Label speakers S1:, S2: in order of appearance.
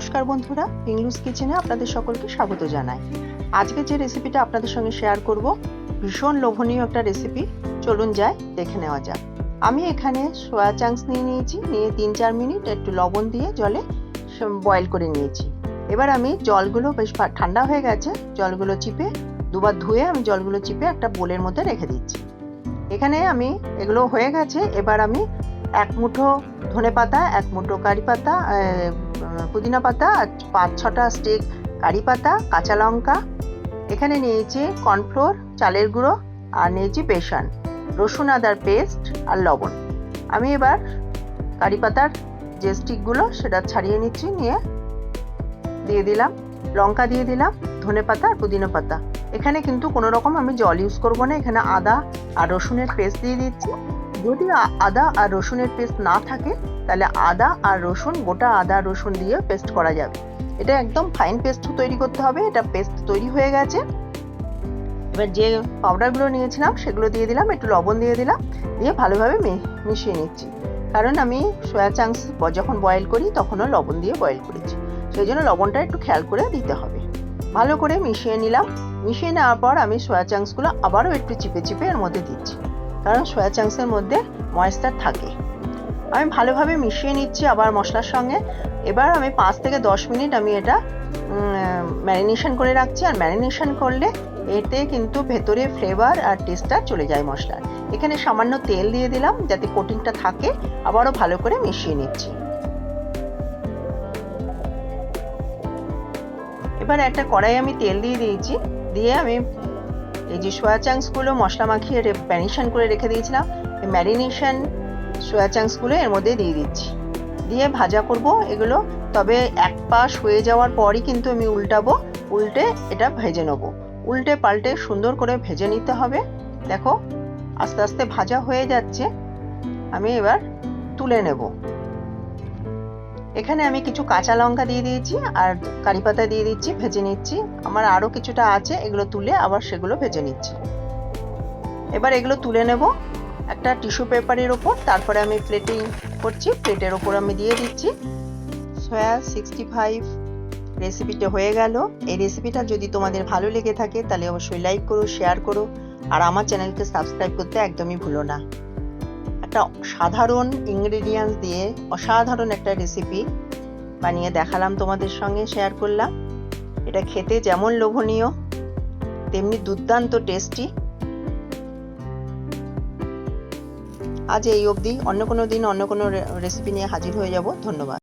S1: নমস্কার বন্ধুরা, ইংলুস কিচেনে আপনাদের সকলকে স্বাগত জানাই। আজকে যে রেসিপিটা আপনাদের সঙ্গে শেয়ার করব, ভীষণ লোভনীয় একটা রেসিপি চলুন যাই, দেখে নেওয়া যাক। আমি এখানে সোয়া চাংস নিয়ে নিয়েছি, নিয়ে তিন চার মিনিট একটু লবণ দিয়ে জলে বয়েল করে নিয়েছি। এবার আমি জলগুলো বেশ ঠান্ডা হয়ে গেছে, জলগুলো চিপে, দুবার ধুয়ে আমি জলগুলো চিপে একটা বোলের মধ্যে রেখে দিচ্ছি। এখানে আমি এগুলো হয়ে গেছে, এবার আমি এক মুঠো ধনে পাতা এক মুঠো কারি পাতা পুদিনা পাতা আর পাঁচ ছটা স্টিক কারি পাতা, কাঁচা লঙ্কা। এখানে নিয়েছি কর্নফ্লোর, চালের গুঁড়ো, আর নিয়েছি বেসন, রসুন, আদার পেস্ট আর লবণ। আমি এবার কারি পাতার যে স্টিকগুলো সেটা ছাড়িয়ে নিচ্ছি, নিয়ে দিয়ে দিলাম। লঙ্কা দিয়ে দিলাম, ধনে পাতা আর পুদিনা পাতা। এখানে কিন্তু কোনো রকম আমি জল ইউজ করব না, এখানে আদা আর রসুনের পেস্ট দিয়ে দিচ্ছি। যদি আদা আর রসুনের পেস্ট না থাকে, তাহলে আদা আর রসুন, গোটা আদা রসুন দিয়ে পেস্ট করা যাবে। এটা একদম ফাইন পেস্ট তৈরি করতে হবে, এটা পেস্ট তৈরি হয়ে গেছে। এবার যে পাউডারগুলো নিয়েছিলাম, সেগুলো দিয়ে দিলাম, একটু লবণ দিয়ে দিলাম, দিয়ে ভালোভাবে মিশিয়ে নিচ্ছি। কারণ আমি সয়া চাংস যখন বয়েল করি, তখনও লবণ দিয়ে বয়েল করেছি। সেই জন্য লবণটা একটু খেয়াল করে দিতে হবে। ভালো করে মিশিয়ে নিলাম। মিশিয়ে নেওয়ার পর আমি সয়া চাংসগুলো আবারও একটু চিপে চিপে এর মধ্যে দিচ্ছি। কারণ সয়া চাংসের মধ্যে ময়েশ্চার থাকে। আমি ভালোভাবে মিশিয়ে নিচ্ছি আবার মশলার সঙ্গে। এবার আমি পাঁচ থেকে দশ মিনিট আমি এটা ম্যারিনেশন করে রাখছি। আর ম্যারিনেশন করলে এতে কিন্তু ভেতরে ফ্লেভার আর টেস্টটা চলে যায় মশলার। এখানে সামান্য তেল দিয়ে দিলাম যাতে কোটিংটা থাকে। আবারও ভালো করে মিশিয়ে নিচ্ছি। এবার একটা কড়াই আমি তেল দিয়ে দিয়েছি। দিয়ে আমি এই যে সোয়া চাংসগুলো মশলা মাখিয়ে ম্যারিনেশন করে রেখে দিয়েছিলাম, এই ম্যারিনেশন সোয়া চাংসগুলো এর মধ্যে দিয়ে দিচ্ছি। দিয়ে ভাজা করব এগুলো, তবে এক পাশ হয়ে যাওয়ার পরই কিন্তু আমি উল্টাবো, উল্টে এটা ভেজে নেব। উল্টে পাল্টে সুন্দর করে ভেজে নিতে হবে। দেখো, আস্তে আস্তে ভাজা হয়ে যাচ্ছে, আমি এবার তুলে নেব। এখানে আমি কিছু কাঁচা লঙ্কা দিয়ে দিয়েছি আর কারি পাতা দিয়ে দিচ্ছি, ভেজে নিচ্ছি। আমার আরও কিছুটা আছে, এগুলো তুলে আবার সেগুলো ভেজে নিচ্ছি। এবার এগুলো তুলে নেব একটা টিস্যু পেপারের ওপর। তারপরে আমি প্লেটিং করছি, প্লেটের ওপর আমি দিয়ে দিচ্ছি। সয়া সিক্সটি ফাইভ রেসিপিটা হয়ে গেল। এই রেসিপিটা যদি তোমাদের ভালো লেগে থাকে, তাহলে অবশ্যই লাইক করো, শেয়ার করো। আর আমার চ্যানেলকে সাবস্ক্রাইব করতে একদমই ভুলো না। একটা সাধারণ ইনগ্রেডিয়েন্টস দিয়ে অসাধারণ একটা রেসিপি বানিয়ে দেখালাম তোমাদের সঙ্গে শেয়ার করলাম। এটা খেতে যেমন লোভনীয়, তেমনি দুর্দান্ত টেস্টি আজ এই অবধি, অন্য কোনো দিন অন্য কোনো রেসিপি নিয়ে হাজির হয়ে যাব। ধন্যবাদ।